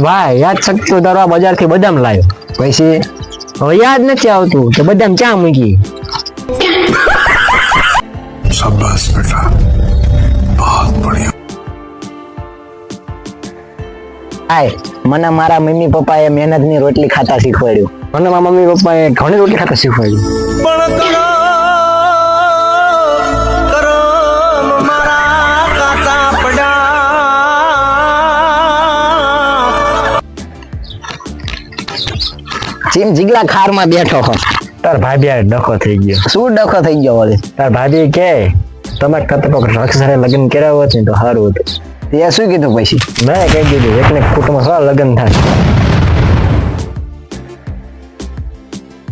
ભાઈ યાદ શક્તિ ઉતારવા બજારથી બદામ લાવ્યો પછી હવે યાદ નથી આવતું કે બદામ ક્યાં મૂકી? શાબાશ બેટા. બહુત બઢિયા. આય મને મારા મમ્મી પપ્પાએ મહેનતની રોટલી ખાતા શીખવાડ્યું. મને મારા મમ્મી પપ્પાએ ઘણી રોટલી ખાતા શીખવાડ્યું. ચીમ જીગલા ખારમાં બેઠો હો. તાર ભાભી ડખો થઈ ગયો. શું ડખો થઈ ગયો વળી? તાર ભાભી કે તમે કતપો અક્ષરે લગ્ન કર્યા હોત ને તો સારું હતું. તે શું કીધું પછી? મેં કહી દીધું એકને કુટુંબમાં સારા લગ્ન થાય.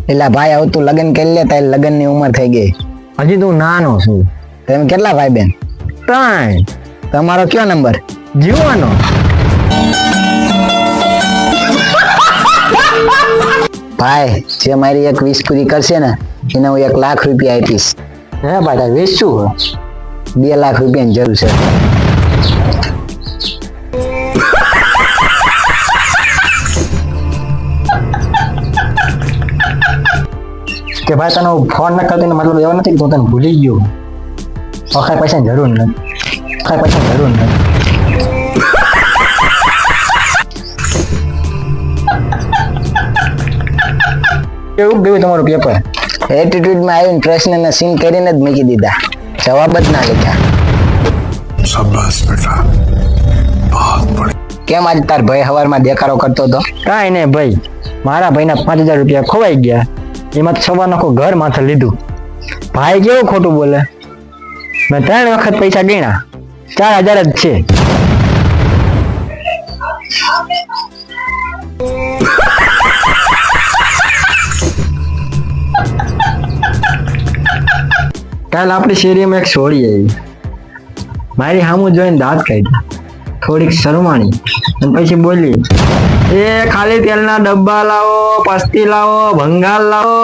એટલે ભાઈ આવું તું લગ્ન કરી લે તારી લગ્નની ઉંમર થઈ ગઈ. હજી તું નાનો છું. તેમ કેટલા ભાઈ બેન? ત્રણ. તમારો કયો નંબર? જીવવાનો ભાઈ જે મારી એક વીસ પૂરી કરશે ને એને હું એક લાખ રૂપિયા આપીશ. હે બાટા વેચશું બે લાખ રૂપિયાની જરૂર છે. કે ભાઈ તને ફોન ન કરતો મતલબ એવો નથી કે તું તને ભૂલી ગયો. અખાય પૈસાની જરૂર નથી. અખાય પૈસાની જરૂર નથી. કેવું ગયું તમારું પેપર એટીટ્યુડમાં આવીને પ્રશ્નને સીન કરીને જ મૂકી દીધા. જવાબ જ ના લીધા. શાબાશ કેમ આજ તાર ભાઈ હવારમાં દેખાડો કરતો હતો? કાંઈ નહીં ભાઈ. મારા ભાઈના પાંચ હજાર રૂપિયા ખોવાઈ ગયા. એમાં સવા નાખો ઘર માથે લીધું. ભાઈ કેવું ખોટું બોલે? મેં ત્રણ વખત પૈસા ગણ્યા. ચાર હજાર જ છે. કાલ આપણી શેરીમાં એક છોડી આવી. મારી સામું જોઈને દાંત કાઢ્યા. થોડીક શરમાણી. અને પછી બોલી એ ખાલી તેલના ડબ્બા લાવો પસ્તી લાવો ભંગાલ લાવો.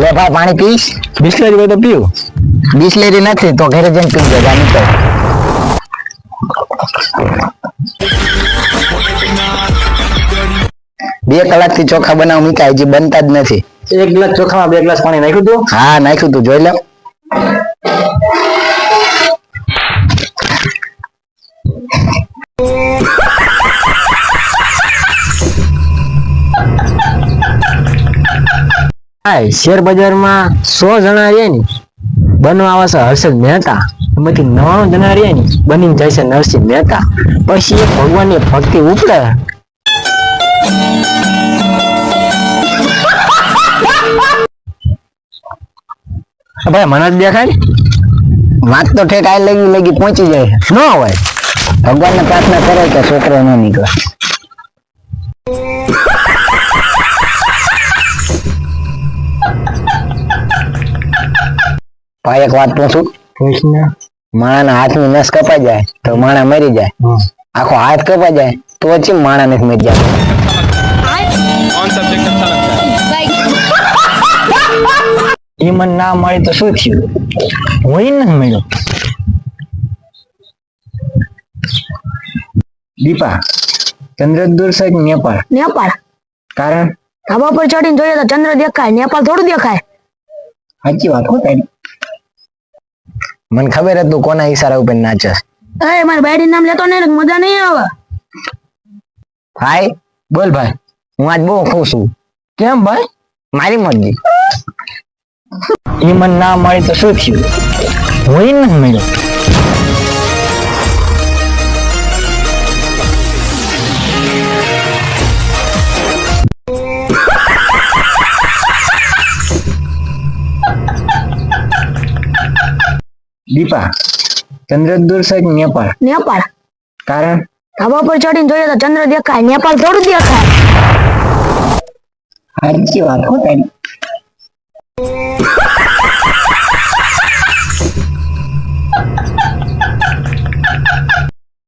લે ભાઈ પાણી પીશ? બિસ્લેરી હોય તો પીવું બિસ્લેરી નથી તો ઘરે જઈને પીજો જા નીકળ બે કલાકથી ચોખા બનાવ મીકા હજી બનતા જ નથી. એક ગ્લાસ ચોખામાં બે ગ્લાસ પાણી નાખ્યું તું? હા નાખ્યું તું જોઈ લે. શેર બજારમાં સો જણા રહે ને. બનવા આવે છે હર્ષદ મહેતા. એમાંથી નવાણું જણા રહે ને બનીને જાય છે નરસિંહ મહેતા. પછી એ ભગવાનની ભક્તિ ઉપડે. ભાઈ મને જ દેખાય વાત તો ઠેક આ લગી લગી પહોંચી જાય. ન હોય. ભગવાનને પ્રાર્થના કરે કે છોકરો ન નીકળે. ભાઈ એક વાત પૂછું? માણાના હાથની નસ કપાઈ જાય તો માણા મરી જાય. આખો હાથ કપાઈ જાય તો પછી માણા નથી મરી જાય એ મને ના મળી તો શું થયું? હોય ને નથી મળ્યો. દીપા ચંદ્ર દૂર છે કે નેપાળ. નેપાળ? કારણ? ધાબા પર ચડીને જોઈએ તો ચંદ્ર દેખાય નેપાળ થોડું દેખાય. સાચી વાત હો તારી. મને ખબર હતું કોના ઈશારા ઉપર નાચસ એ મારા બાયડી નામ લેતો ને મજા નહીં આવે. ભાઈ બોલ ભાઈ હું આજ બહુ ખુશ છું. કેમ ભાઈ? મારી મરજી. એ મને ના મળી તો શું થયું? હોય ને મળ્યો દીપા ચંદ્ર કે નેપાળ. નેપાળ? કારણ? ધાબા પર ચડીને જોઈએ તો ચંદ્ર દેખાય નેપાળ થોડું દેખાય. સાચી વાત હો તારી.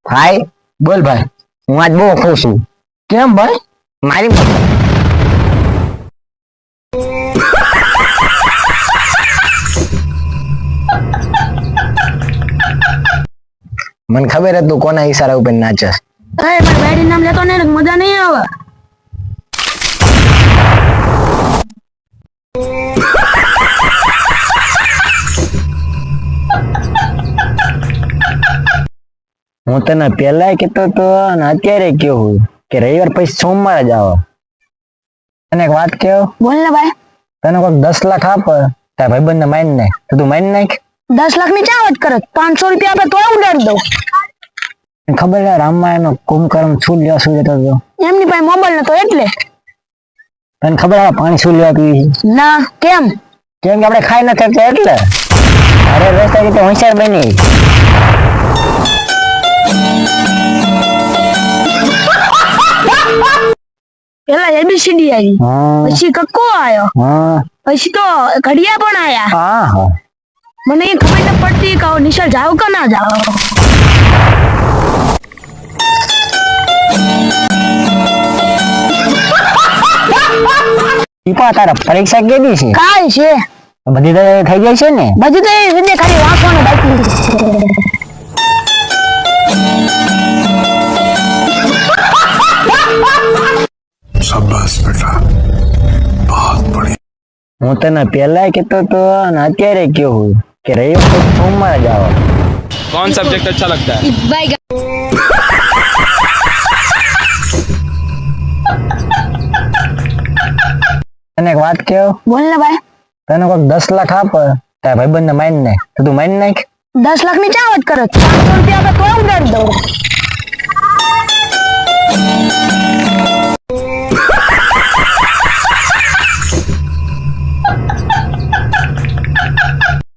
ભાઈ બોલ ભાઈ હું આજ બહુ ખુશ છું. કેમ ભાઈ? મારી મને ખબર હતું કોના ઈશારા ઉપર નાચસ અરે મારી બેડી નામ લેતો ને મજા નહીં આવે. હું તને પેલા કહેતો તો અને અત્યારે કેવું કે રવિવાર પછી સોમવાર જ આવો. તને એક વાત કેવો બોલ ને ભાઈ. તને કોઈક દસ લાખ આપ તારા ભાઈબંધ ને મારી નાખ તું મારી નાખ. દસ લાખની ચા વાત કરે પાંચસો રૂપિયા આપે તોય ઉડાડી દઉં. ખબર છે રામાયણ નો કુંભકર્મ શું લેવા શું લેતો હતો? એમની પાસે મોબાઈલ નતો એટલે. તને ખબર આવે પાણી શું લેવા પીવી ના કેમ? કેમ કે આપણે ખાઈ નથી શકતા એટલે. અરે રસ્તા રીતે હોશિયાર બની. પેલા એબીસીડી આવી. પછી કક્કો હા. પછી તો ઘડિયા પણ આયા હા હા. મને એ ખબર ન પડતી કે નિશા જાવ કે ના જાવ દીપા તારા પરીક્ષા કેવી છે? કાલ છે. બધી તો થઈ ગઈ છે ને? બધી તો એને ખાલી વાંચવાનું બાકી શાબાશ બેટા. બહુત બઢિયા. હું તને પહેલા કહેતો તો અને અત્યારે કેવું કે રવિવાર પછી સોમવારે જ આવો कौन सब्जेक्ट अच्छा लगता है તને એક વાત કહો બોલ ને ભાઈ તને કોઈક દસ લાખ આપ તારા ભાઈબંધ ને મારી નાખ તો તું મારી નાખ દસ લાખ ની ચા વાત કરે પાંચસો રૂપિયા આપે તોય ઉડાડી દઉં